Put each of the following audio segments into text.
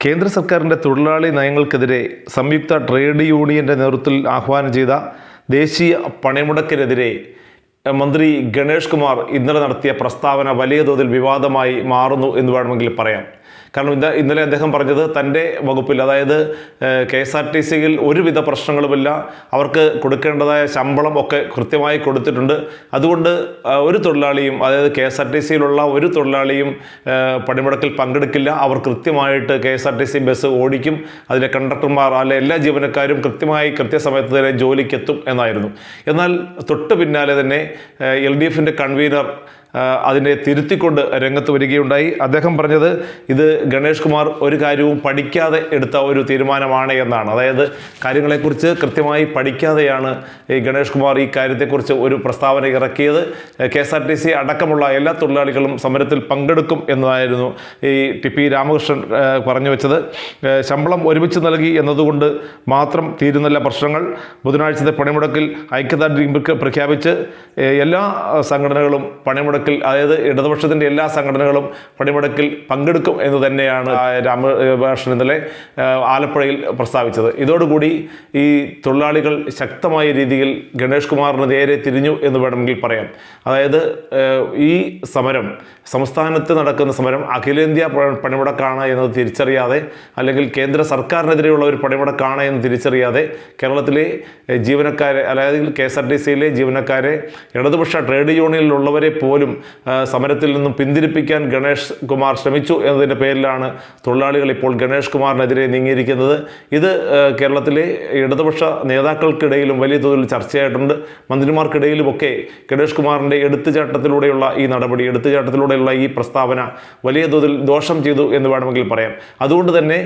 കേന്ദ്ര സർക്കാരിന്റെ തൊഴിലാളി നയങ്ങൾക്കെതിരെ സംയുക്ത ട്രേഡ് യൂണിയന്റെ നേതൃത്വത്തിൽ ആഹ്വാനം ചെയ്ത ദേശീയ പണിമുടക്കിനെതിരെ മന്ത്രി ഗണേഷ് കുമാർ ഇന്നലെ നടത്തിയ പ്രസ്താവന വലിയ തോതിൽ വിവാദമായി മാറുന്നു എന്ന് വേണമെങ്കിൽ പറയാം. കാരണം ഇന്ന ഇന്നലെ അദ്ദേഹം പറഞ്ഞത് തന്റെ വകുപ്പിൽ അതായത് കെ എസ് ആർ ടി സിയിൽ ഒരുവിധ പ്രശ്നങ്ങളുമില്ല. അവർക്ക് കൊടുക്കേണ്ടതായ ശമ്പളം ഒക്കെ കൃത്യമായി കൊടുത്തിട്ടുണ്ട്. അതുകൊണ്ട് ഒരു തൊഴിലാളിയും അതായത് കെ എസ് ആർ ടി സിയിലുള്ള ഒരു തൊഴിലാളിയും പണിമുടക്കിൽ പങ്കെടുക്കില്ല. അവർ കൃത്യമായിട്ട് K S R T C bus ഓടിക്കും. അതിലെ കണ്ടക്ടർമാർ അല്ലെ എല്ലാ ജീവനക്കാരും കൃത്യമായി കൃത്യസമയത്ത് തന്നെ ജോലിക്കെത്തും എന്നായിരുന്നു. എന്നാൽ തൊട്ട് പിന്നാലെ തന്നെ എൽ ഡി എഫിന്റെ കൺവീനർ അതിനെ തിരുത്തിക്കൊണ്ട് രംഗത്ത് വരികയുണ്ടായി. അദ്ദേഹം പറഞ്ഞത് ഇത് ഗണേഷ് കുമാർ ഒരു കാര്യവും പഠിക്കാതെ എടുത്ത ഒരു തീരുമാനമാണ് എന്നാണ്. അതായത് കാര്യങ്ങളെക്കുറിച്ച് കൃത്യമായി പഠിക്കാതെയാണ് ഈ ഗണേഷ് കുമാർ ഈ കാര്യത്തെക്കുറിച്ച് ഒരു പ്രസ്താവന ഇറക്കിയത്. K S R T C അടക്കമുള്ള എല്ലാ തൊഴിലാളികളും സമരത്തിൽ പങ്കെടുക്കും എന്നതായിരുന്നു ഈ ടി പി രാമകൃഷ്ണൻ പറഞ്ഞു വെച്ചത്. ശമ്പളം ഒരുമിച്ച് നൽകി എന്നതുകൊണ്ട് മാത്രം തീരുന്നില്ല പ്രശ്നങ്ങൾ. ബുധനാഴ്ചത്തെ പണിമുടക്കിൽ ഐക്യദാർഢ്യം പ്രഖ്യാപിച്ച് എല്ലാ സംഘടനകളും സംഘടനകളും പണിമുടക്കിൽ അതായത് ഇടതുപക്ഷത്തിന്റെ എല്ലാ സംഘടനകളും പണിമുടക്കിൽ പങ്കെടുക്കും എന്ന് തന്നെയാണ് രാമകൃഷ്ണൻ ഇന്നലെ ആലപ്പുഴയിൽ പ്രസ്താവിച്ചത്. ഇതോടുകൂടി ഈ തൊഴിലാളികൾ ശക്തമായ രീതിയിൽ ഗണേഷ് കുമാറിന് നേരെ തിരിഞ്ഞു എന്ന് വേണമെങ്കിൽ പറയാം. അതായത് ഈ സമരം സംസ്ഥാനത്ത് നടക്കുന്ന സമരം അഖിലേന്ത്യാ പണിമുടക്കാണ് എന്നത് തിരിച്ചറിയാതെ അല്ലെങ്കിൽ കേന്ദ്ര സർക്കാരിനെതിരെയുള്ള ഒരു പണിമുടക്കാണ് എന്ന് തിരിച്ചറിയാതെ കേരളത്തിലെ ജീവനക്കാരെ അതായത് കെ എസ് ആർ ടി സിയിലെ ജീവനക്കാരെ ഇടതുപക്ഷ ട്രേഡ് യൂണിയനിലുള്ളവരെ പോലും ആ, സമരത്തിൽ നിന്നും പിന്തിരിപ്പിക്കാൻ ഗണേഷ് കുമാർ ശ്രമിച്ചു എന്നതിന്റെ പേരിലാണ് തൊഴിലാളികൾ ഇപ്പോൾ ഗണേഷ് കുമാറിനെതിരെ നീങ്ങിയിരിക്കുന്നത്. ഇത് കേരളത്തിലെ ഇടതുപക്ഷ നേതാക്കൾക്കിടയിലും വലിയ തോതിൽ ചർച്ചയായിട്ടുണ്ട്. മന്ത്രിമാർക്കിടയിലുമൊക്കെ ഗണേഷ് കുമാറിന്റെ എടുത്തുചാട്ടത്തിലൂടെയുള്ള ഈ നടപടി എടുത്തുചാട്ടത്തിലൂടെയുള്ള ഈ പ്രസ്താവന വലിയ തോതിൽ ദോഷം ചെയ്തു എന്ന് വേണമെങ്കിൽ പറയാം. അതുകൊണ്ട് തന്നെ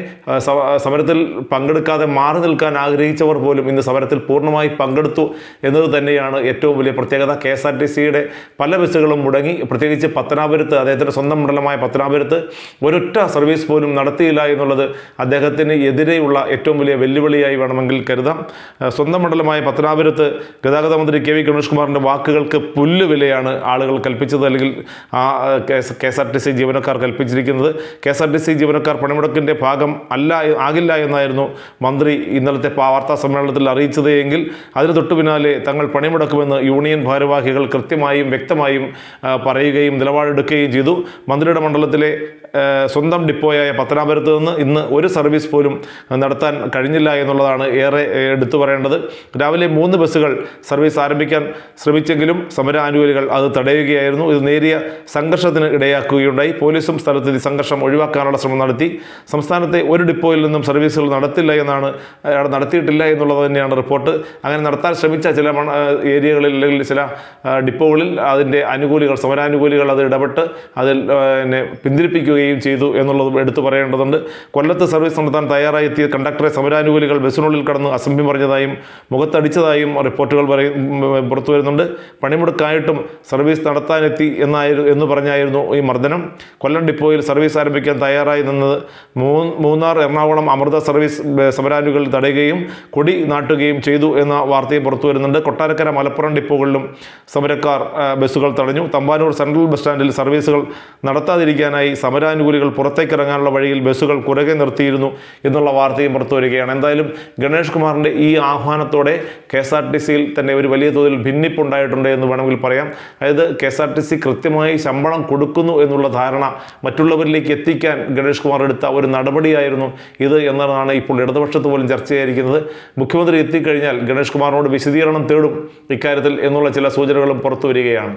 സമരത്തിൽ പങ്കെടുക്കാതെ മാറി നിൽക്കാൻ ആഗ്രഹിച്ചവർ പോലും ഇന്ന് സമരത്തിൽ പൂർണമായി പങ്കെടുത്തു എന്നത് തന്നെയാണ് ഏറ്റവും വലിയ പ്രത്യേകത. കെ എസ് ആർ ടി സിയുടെ പല ബസ്സുകളും മുടങ്ങി പ്രത്യേകിച്ച് പത്തനാപുരത്ത് അദ്ദേഹത്തിന്റെ സ്വന്തം മണ്ഡലമായ പത്തനാപുരത്ത് ഒരൊറ്റ സർവീസ് പോലും നടത്തിയില്ല എന്നുള്ളത് അദ്ദേഹത്തിന് എതിരെയുള്ള ഏറ്റവും വലിയ വെല്ലുവിളിയായി വേണമെങ്കിൽ കരുതാം. സ്വന്തം മണ്ഡലമായ പത്തനാപുരത്ത് ഗതാഗത മന്ത്രി കെ വി കുമാറിന്റെ വാക്കുകൾക്ക് പുല്ല് വിലയാണ് ആളുകൾ കൽപ്പിച്ചത് അല്ലെങ്കിൽ ആ K S R T C ജീവനക്കാർ കൽപ്പിച്ചിരിക്കുന്നത്. K S R T C ജീവനക്കാർ പണിമുടക്കിന്റെ ഭാഗം അല്ല ആകില്ല എന്നായിരുന്നു മന്ത്രി ഇന്നലത്തെ വാർത്താ സമ്മേളനത്തിൽ അറിയിച്ചത് എങ്കിൽ അതിന് തൊട്ടു പിന്നാലെ തങ്ങൾ പണിമുടക്കുമെന്ന് യൂണിയൻ ഭാരവാഹികൾ കൃത്യമായും വ്യക്തമായും പറയുകയും നിലപാടെടുക്കുകയും ചെയ്തു. മന്ത്രിയുടെ മണ്ഡലത്തിലെ സ്വന്തം ഡിപ്പോയായ പത്തനാപുരത്ത് നിന്ന് ഇന്ന് ഒരു സർവീസ് പോലും നടത്താൻ കഴിഞ്ഞില്ല എന്നുള്ളതാണ് ഏറെ എടുത്തു പറയേണ്ടത്. രാവിലെ മൂന്ന് ബസ്സുകൾ സർവീസ് ആരംഭിക്കാൻ ശ്രമിച്ചെങ്കിലും സമരാനുകൂലികൾ അത് തടയുകയായിരുന്നു. ഇത് നേരിയ സംഘർഷത്തിന് ഇടയാക്കുകയുണ്ടായി. പോലീസും സ്ഥലത്തെത്തി സംഘർഷം ഒഴിവാക്കാനുള്ള ശ്രമം നടത്തി. സംസ്ഥാനത്തെ ഒരു ഡിപ്പോയിൽ നിന്നും സർവീസുകൾ നടത്തില്ല എന്നാണ് നടത്തിയിട്ടില്ല എന്നുള്ളത് തന്നെയാണ് റിപ്പോർട്ട്. അങ്ങനെ നടത്താൻ ശ്രമിച്ച ചില ഏരിയകളിൽ അല്ലെങ്കിൽ ചില ഡിപ്പോകളിൽ അതിന്റെ അനുകൂലികൾ സമരാനുകൂലികൾ അത് ഇടപെട്ട് അതിൽ പിന്തിരിപ്പിക്കുകയും ചെയ്തു എന്നുള്ളത് എടുത്തു പറയേണ്ടതുണ്ട്. കൊല്ലത്ത് സർവീസ് നടത്താൻ തയ്യാറായി എത്തിയ കണ്ടക്ടറെ സമരാനുകൂലികൾ ബസ്സിനുള്ളിൽ കടന്ന് അസംഭ്യം പറഞ്ഞതായും മുഖത്തടിച്ചതായും റിപ്പോർട്ടുകൾ പറയും പുറത്തു വരുന്നുണ്ട്. പണിമുടക്കായിട്ടും സർവീസ് നടത്താനെത്തി എന്നായിരുന്നു എന്ന് പറഞ്ഞായിരുന്നു ഈ മർദ്ദനം. കൊല്ലം ഡിപ്പോയിൽ സർവീസ് ആരംഭിക്കാൻ തയ്യാറായി നിന്നത് മൂന്നാർ എറണാകുളം അമൃത സർവീസ് സമരാനുകൾ തടയുകയും കൊടി നാട്ടുകയും ചെയ്തു എന്ന വാർത്തയും പുറത്തു വരുന്നുണ്ട്. കൊട്ടാരക്കര മലപ്പുറം ഡിപ്പോകളിലും സമരക്കാർ ബസ്സുകൾ തടഞ്ഞു. തമ്പാനൂർ സെൻട്രൽ ബസ് സ്റ്റാൻഡിൽ സർവീസുകൾ നടത്താതിരിക്കാനായി സമരാനുകൂലികൾ പുറത്തേക്ക് ഇറങ്ങാനുള്ള വഴിയിൽ ബസ്സുകൾ കുറുകെ നിർത്തിയിരുന്നു എന്നുള്ള വാർത്തയും പുറത്തു വരികയാണ്. എന്തായാലും ഗണേഷ് കുമാറിന്റെ ഈ ആഹ്വാനത്തോടെ കെ എസ് ആർ ടി സിയിൽ തന്നെ ഒരു വലിയ തോതിൽ ഭിന്നിപ്പുണ്ടായിട്ടുണ്ട് എന്ന് വേണമെങ്കിൽ പറയാം. അതായത് K S R T C കൃത്യമായി ശമ്പളം കൊടുക്കുന്നു എന്നുള്ള ധാരണ മറ്റുള്ളവരിലേക്ക് എത്തിക്കാൻ ഗണേഷ് കുമാർ എടുത്ത ഒരു നടപടിയായിരുന്നു ഇത് എന്നതാണ് ഇപ്പോൾ ഇടതുപക്ഷത്ത് പോലും ചർച്ചയായിരിക്കുന്നത്. മുഖ്യമന്ത്രി എത്തിക്കഴിഞ്ഞാൽ ഗണേഷ് കുമാറിനോട് വിശദീകരണം തേടും ഇക്കാര്യത്തിൽ എന്നുള്ള ചില സൂചനകളും പുറത്തു വരികയാണ്.